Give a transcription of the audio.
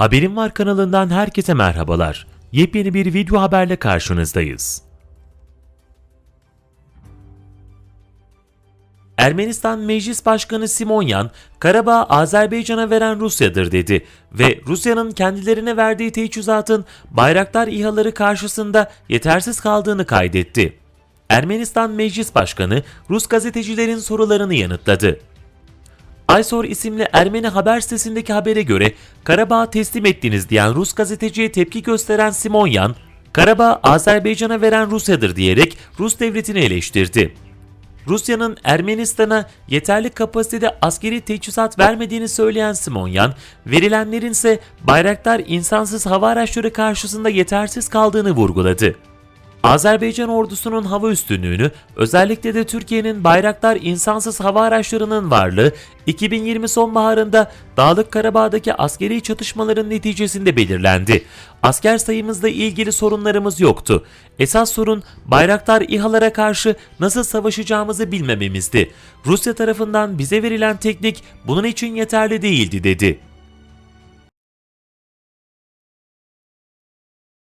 Haberim Var kanalından herkese merhabalar. Yepyeni bir video haberle karşınızdayız. Ermenistan Meclis Başkanı Simonyan, Karabağ Azerbaycan'a veren Rusya'dır dedi ve Rusya'nın kendilerine verdiği teçhizatın Bayraktar İHA'ları karşısında yetersiz kaldığını kaydetti. Ermenistan Meclis Başkanı Rus gazetecilerin sorularını yanıtladı. Aysor isimli Ermeni haber sitesindeki habere göre Karabağ teslim ettiniz diyen Rus gazeteciye tepki gösteren Simonyan, Karabağ Azerbaycan'a veren Rusya'dır diyerek Rus devletini eleştirdi. Rusya'nın Ermenistan'a yeterli kapasitede askeri teçhizat vermediğini söyleyen Simonyan, verilenlerin ise Bayraktar insansız hava araçları karşısında yetersiz kaldığını vurguladı. Azerbaycan ordusunun hava üstünlüğünü, özellikle de Türkiye'nin Bayraktar insansız hava araçlarının varlığı 2020 sonbaharında Dağlık Karabağ'daki askeri çatışmaların neticesinde belirlendi. Asker sayımızla ilgili sorunlarımız yoktu. Esas sorun Bayraktar İHA'lara karşı nasıl savaşacağımızı bilmememizdi. Rusya tarafından bize verilen teknik bunun için yeterli değildi dedi.